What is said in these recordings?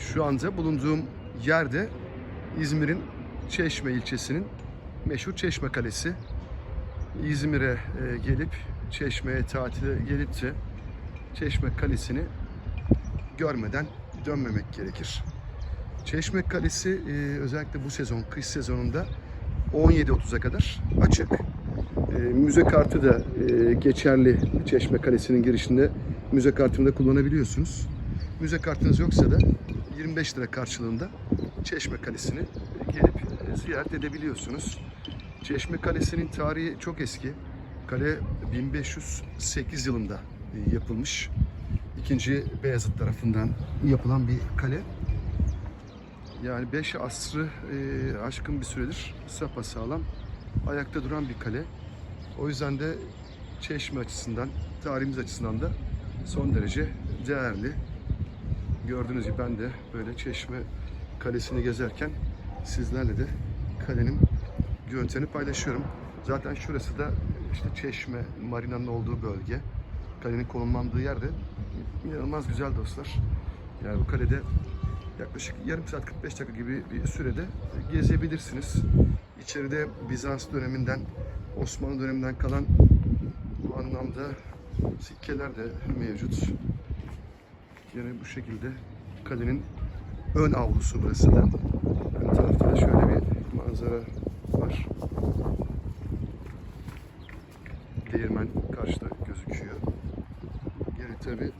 Şu anda bulunduğum yerde İzmir'in Çeşme ilçesinin meşhur Çeşme Kalesi. İzmir'e e, gelip Çeşme'ye tatile gelip de Çeşme Kalesi'ni görmeden dönmemek gerekir. Çeşme Kalesi e, özellikle bu sezon, kış sezonunda 17.30'a kadar açık. E, müze kartı da geçerli Çeşme Kalesi'nin girişinde müze kartını da kullanabiliyorsunuz. Müze kartınız yoksa da 25 lira karşılığında Çeşme Kalesi'ni gelip e, ziyaret edebiliyorsunuz. Çeşme Kalesi'nin tarihi çok eski. Kale 1508 yılında e, yapılmış. İkinci Beyazıt tarafından yapılan bir kale. Yani 5 asrı e, aşkın bir süredir sapasağlam ayakta duran bir kale. O yüzden de Çeşme açısından, tarihimiz açısından da son derece değerli. Gördüğünüz gibi ben de böyle Çeşme Kalesi'ni gezerken sizlerle de kalenin görüntülerini paylaşıyorum. Zaten şurası da işte Çeşme Marina'nın olduğu bölge. Kalenin konumlandığı yerde inanılmaz güzel dostlar. Yani bu kalede yaklaşık yarım saat 45 dakika gibi bir sürede gezebilirsiniz. İçeride Bizans döneminden, Osmanlı döneminden kalan bu anlamda sikkeler de mevcut. Yine bu şekilde kalenin ön avlusu burası da. Ön tarafta da şöyle bir manzara var. Değirmen karşıda gözüküyor. Yine tabi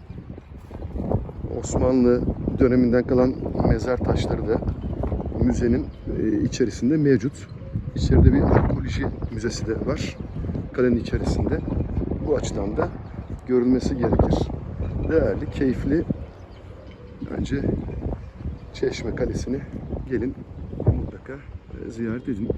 Osmanlı döneminden kalan mezar taşları da müzenin e, içerisinde mevcut. İçeride bir arkeoloji müzesi de var. Kalenin içerisinde. Bu açıdan da görülmesi gerekir. Değerli, keyifli bence Çeşme Kalesi'ni gelin mutlaka e, ziyaret edin.